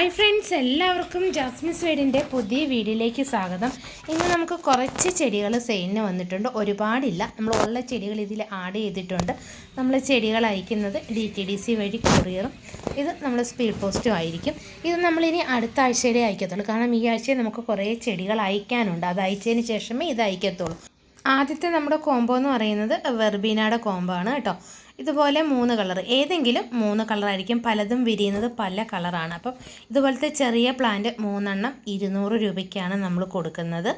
Hi friends എല്ലാവർക്കും Jasmine വീടിന്റെ പുതിയ വീഡിയോയിലേക്ക് സ്വാഗതം. ഇന്ന് നമുക്ക് കുറച്ച് ചെടികൾ സെയിലിന് വന്നിട്ടുണ്ട്. ഒരുപാടില്ല. നമ്മൾ ഉള്ള ചെടികൾ ഇതിൽ ആഡ് ചെയ്തിട്ടുണ്ട്. നമ്മൾ ചെടികൾ അയക്കുന്നത് ഡി ടി ഡി സി വഴി കൊറിയറും ഇത് നമ്മൾ സ്പീഡ് പോസ്റ്റും ആയിരിക്കും. ഇത് നമ്മളിനി അടുത്ത ആഴ്ചയിലേ അയക്കത്തുള്ളൂ. കാരണം ഈ ആഴ്ചയിൽ നമുക്ക് കുറേ ചെടികൾ അയക്കാനുണ്ട്. അത് അയച്ചതിന് ശേഷമേ ഇത് അയക്കത്തുള്ളൂ. ആദ്യത്തെ നമ്മുടെ കോംബോ എന്ന് പറയുന്നത് വെർബീനയുടെ കോംബോ ആണ് കേട്ടോ. ഇതുപോലെ മൂന്ന് കളർ. ഏതെങ്കിലും മൂന്ന് കളറായിരിക്കും പലതും വിരിയുന്നത് പല കളറാണ് അപ്പം ഇതുപോലത്തെ ചെറിയ പ്ലാന്റ് മൂന്നെണ്ണം ഇരുന്നൂറ് രൂപയ്ക്കാണ് നമ്മൾ കൊടുക്കുന്നത്.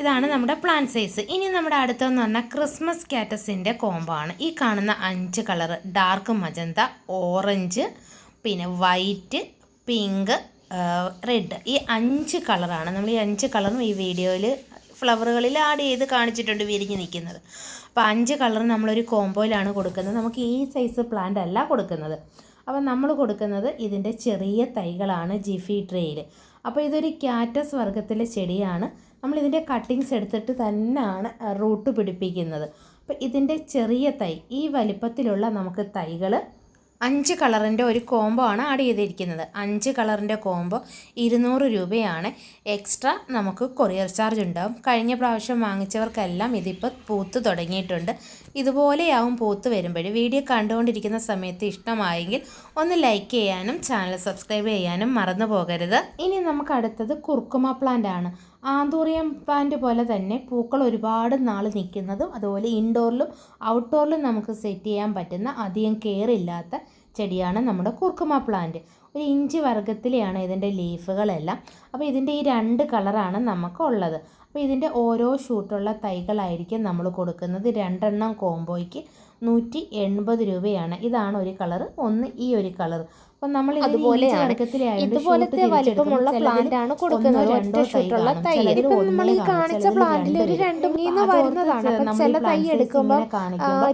ഇതാണ് നമ്മുടെ പ്ലാൻ സൈസ് ഇനി നമ്മുടെ അടുത്തെന്ന് പറഞ്ഞാൽ ക്രിസ്മസ് കാറ്റസിന്റെ കോംബോ ആണ്. ഈ കാണുന്ന അഞ്ച് കളർ. ഡാർക്ക് മജന്ത ഓറഞ്ച് പിന്നെ വൈറ്റ് പിങ്ക് റെഡ് ഈ അഞ്ച് കളറാണ് നമ്മൾ ഈ അഞ്ച് കളറും ഈ വീഡിയോയിൽ ഫ്ലവറുകളിൽ ആഡ് ചെയ്ത് കാണിച്ചിട്ടുണ്ട് വിരിഞ്ഞ് നിൽക്കുന്നത്. അപ്പോൾ അഞ്ച് കളർ നമ്മളൊരു കോമ്പോയിലാണ് കൊടുക്കുന്നത്. നമുക്ക് ഈ സൈസ് പ്ലാന്റ് അല്ല കൊടുക്കുന്നത്. അപ്പോൾ നമ്മൾ കൊടുക്കുന്നത് ഇതിന്റെ ചെറിയ തൈകളാണ് ജിഫി ട്രേയിൽ. അപ്പോൾ ഇതൊരു ക്യാറ്റസ് വർഗത്തിലെ ചെടിയാണ്. നമ്മളിതിന്റെ കട്ടിങ്സ് എടുത്തിട്ട് തന്നെയാണ് റൂട്ട് പിടിപ്പിക്കുന്നത്. അപ്പോൾ ഇതിന്റെ ചെറിയ തൈ ഈ വലിപ്പത്തിലുള്ള നമുക്ക് തൈകൾ അഞ്ച് കളറിന്റെ ഒരു കോംബോ ആണ് ആഡ് ചെയ്തിരിക്കുന്നത്. അഞ്ച് കളറിന്റെ കോംബോ ഇരുന്നൂറ് രൂപയാണ്. എക്സ്ട്രാ നമുക്ക് കൊറിയർ ചാർജ് ഉണ്ടാവും. കഴിഞ്ഞ പ്രാവശ്യം വാങ്ങിച്ചവർക്കെല്ലാം ഇതിപ്പോൾ പൂത്ത് തുടങ്ങിയിട്ടുണ്ട്. ഇതുപോലെയാവും പൂത്ത് വരുമ്പോൾ വീഡിയോ കണ്ടുകൊണ്ടിരിക്കുന്ന സമയത്ത് ഇഷ്ടമായെങ്കിൽ ഒന്ന് ലൈക്ക് ചെയ്യാനും ചാനൽ സബ്സ്ക്രൈബ് ചെയ്യാനും മറന്നു പോകരുത്. ഇനി നമുക്ക് അടുത്തത് കുർക്കുമ പ്ലാന്റ് ആണ്. ആന്തൂറിയം പ്ലാന്റ് പോലെ തന്നെ പൂക്കൾ ഒരുപാട് നാൾ നിൽക്കുന്നതും അതുപോലെ ഇൻഡോറിലും ഔട്ട്ഡോറിലും നമുക്ക് സെറ്റ് ചെയ്യാൻ പറ്റുന്ന അധികം കെയർ ഇല്ലാത്ത ചെടിയാണ് നമ്മുടെ കുർക്കുമ പ്ലാന്റ് ഒരു ഇഞ്ച് വർഗത്തിലെയാണ് ഇതിന്റെ ലീഫുകളെല്ലാം. അപ്പോൾ ഇതിന്റെ ഈ രണ്ട് കളറാണ് നമുക്കുള്ളത്. അപ്പോൾ ഇതിന്റെ ഓരോ ഷൂട്ടുള്ള തൈകളായിരിക്കും നമ്മൾ കൊടുക്കുന്നത്. രണ്ടെണ്ണം കോംബോയ്ക്ക് നൂറ്റി എൺപത് രൂപയാണ്. ഇതാണ് ഒരു കളർ ഒന്ന് ഈ ഒരു കളർ അപ്പം നമ്മൾ ഇതുപോലെ ഇതുപോലത്തെ വലിപ്പമുള്ള പ്ലാന്റ് ആണ് കൊടുക്കുന്നത്. രണ്ടോ ഷൂട്ടുള്ള തൈ ഇതിപ്പോ നമ്മൾ ഈ കാണിച്ച പ്ലാന്റിൽ ഒരു രണ്ട് മൂന്ന് വരുന്നതാണ് ചില തൈ എടുക്കുമ്പോൾ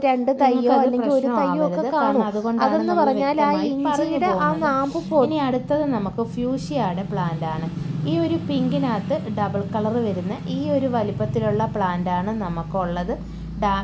രണ്ട് തൈയോ അല്ലെങ്കിൽ ഒരു തൈയോ ഒക്കെ കാണും. അതെന്ന് പറഞ്ഞാൽ ആ ഇഞ്ചിയുടെ ആ നാമ്പ് ഇനി അടുത്തത് നമുക്ക് ഫ്യൂഷിയയുടെ പ്ലാന്റ് ആണ്. ഈ ഒരു പിങ്കിനകത്ത് ഡബിൾ കളർ വരുന്ന ഈ ഒരു വലിപ്പത്തിലുള്ള പ്ലാന്റ് ആണ് നമുക്കുള്ളത്. ഡാ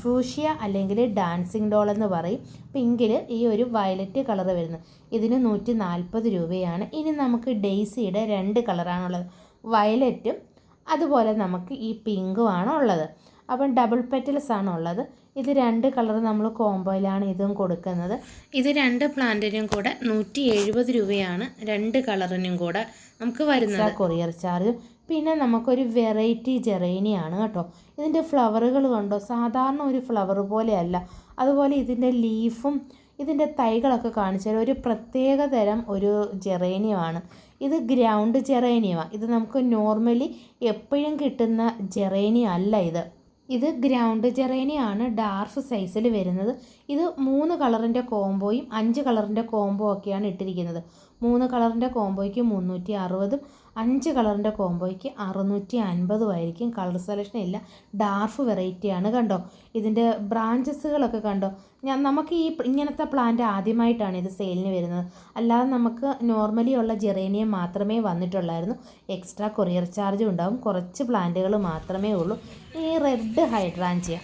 ഫ്യൂഷിയ അല്ലെങ്കിൽ ഡാൻസിങ് ഡോൾ എന്ന് പറയും. പിങ്കിൽ ഈ ഒരു വയലറ്റ് കളർ വരുന്നത് ഇതിന് നൂറ്റി നാൽപ്പത് രൂപയാണ്. ഇനി നമുക്ക് ഡെയ്സിയുടെ രണ്ട് കളറാണുള്ളത് വയലറ്റും അതുപോലെ നമുക്ക് ഈ പിങ്കുമാണ് ഉള്ളത്. അപ്പം ഡബിൾ പെറ്റൽസ് ആണ് ഉള്ളത്. ഇത് രണ്ട് കളർ നമ്മൾ കോംബോയിലാണ് ഇതും കൊടുക്കുന്നത്. ഇത് രണ്ട് പ്ലാന്റിനും കൂടെ നൂറ്റി എഴുപത് രൂപയാണ് രണ്ട് കളറിനും കൂടെ നമുക്ക് വരുന്നത്. കൊറിയർ ചാർജും പിന്നെ നമുക്കൊരു വെറൈറ്റി ജെറേനിയാണ് കേട്ടോ. ഇതിന്റെ ഫ്ലവറുകൾ കണ്ടോ? സാധാരണ ഒരു ഫ്ലവർ പോലെയല്ല. അതുപോലെ ഇതിന്റെ ലീഫും ഇതിന്റെ തൈകളൊക്കെ കാണിച്ചാൽ ഒരു പ്രത്യേക തരം ഒരു ജെറേനിയമാണ് ഇത് ഗ്രൗണ്ട് ജെറേനിയമാണ് ഇത് നമുക്ക് നോർമലി എപ്പോഴും കിട്ടുന്ന ജെറേനിയ അല്ല ഇത്. ഇത് ഗ്രൗണ്ട് ജെറേനിയാണ് ഡാർഫ് സൈസിൽ വരുന്നത്. ഇത് മൂന്ന് കളറിന്റെ കോംബോയും അഞ്ച് കളറിന്റെ കോംബോ ഒക്കെയാണ് ഇട്ടിരിക്കുന്നത്. മൂന്ന് കളറിന്റെ കോംബോയ്ക്ക് മുന്നൂറ്റി അറുപതും അഞ്ച് കളറിന്റെ കോംബോയ്ക്ക് അറുന്നൂറ്റി അൻപതും ആയിരിക്കും കളർ സെലക്ഷൻ ഇല്ല. ഡാർഫ് വെറൈറ്റിയാണ് കണ്ടോ? ഇതിന്റെ ബ്രാഞ്ചസുകളൊക്കെ കണ്ടോ? ഞാൻ നമുക്ക് ഈ ഇങ്ങനത്തെ പ്ലാന്റ് ആദ്യമായിട്ടാണ് ഇത് സെയിലിന് വരുന്നത്. അല്ലാതെ നമുക്ക് നോർമലി ഉള്ള ജെറേനിയം മാത്രമേ വന്നിട്ടുള്ളായിരുന്നു. എക്സ്ട്രാ കൊറിയർ ചാർജും ഉണ്ടാവും. കുറച്ച് പ്ലാന്റുകൾ മാത്രമേ ഉള്ളൂ. ഈ റെഡ് ഹൈഡ്രാഞ്ചിയ.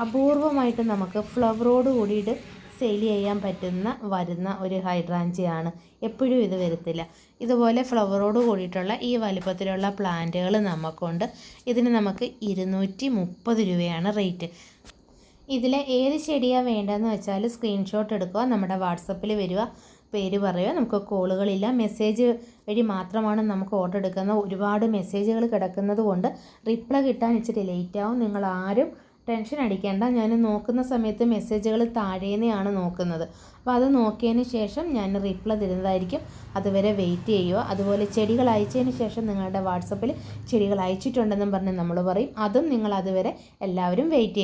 അപൂർവമായിട്ട് നമുക്ക് ഫ്ലവറോട് കൂടിയിട്ട് സെയിൽ ചെയ്യാൻ പറ്റുന്ന വരുന്ന ഒരു ഹൈഡ്രാഞ്ചിയാണ്. എപ്പോഴും ഇത് വരത്തില്ല. ഇതുപോലെ ഫ്ലവറോട് കൂടിയിട്ടുള്ള ഈ വലിപ്പത്തിലുള്ള പ്ലാന്റുകൾ നമുക്കുണ്ട്. ഇതിന് നമുക്ക് ഇരുന്നൂറ്റി മുപ്പത് രൂപയാണ് റേറ്റ്. ഇതിൽ ഏത് ചെടിയാണ് വേണ്ടതെന്ന് വെച്ചാൽ സ്ക്രീൻഷോട്ട് എടുക്കുക നമ്മുടെ വാട്സപ്പിൽ വരിക പേര് പറയുക നമുക്ക് കോളുകളില്ല. മെസ്സേജ് വഴി മാത്രമാണ് നമുക്ക് ഓർഡർ എടുക്കുന്നത് ഒരുപാട് മെസ്സേജുകൾ കിടക്കുന്നത് കൊണ്ട് റിപ്ലൈ കിട്ടാൻ ഇച്ചിരി ലേറ്റ് ആവും. നിങ്ങൾ ആരും ടെൻഷൻ അടിക്കേണ്ട. ഞാൻ നോക്കുന്ന സമയത്ത് മെസ്സേജുകൾ താഴേന്നെയാണ് നോക്കുന്നത്. അപ്പോൾ അത് നോക്കിയതിന് ശേഷം ഞാൻ റിപ്ലൈ തരുന്നതായിരിക്കും. അതുവരെ വെയിറ്റ് ചെയ്യുക. അതുപോലെ ചെടികൾ അയച്ചതിന് ശേഷം നിങ്ങളുടെ വാട്സപ്പിൽ ചെടികൾ അയച്ചിട്ടുണ്ടെന്നും പറഞ്ഞ് നമ്മൾ പറയും. അതും നിങ്ങൾ അതുവരെ എല്ലാവരും വെയിറ്റ്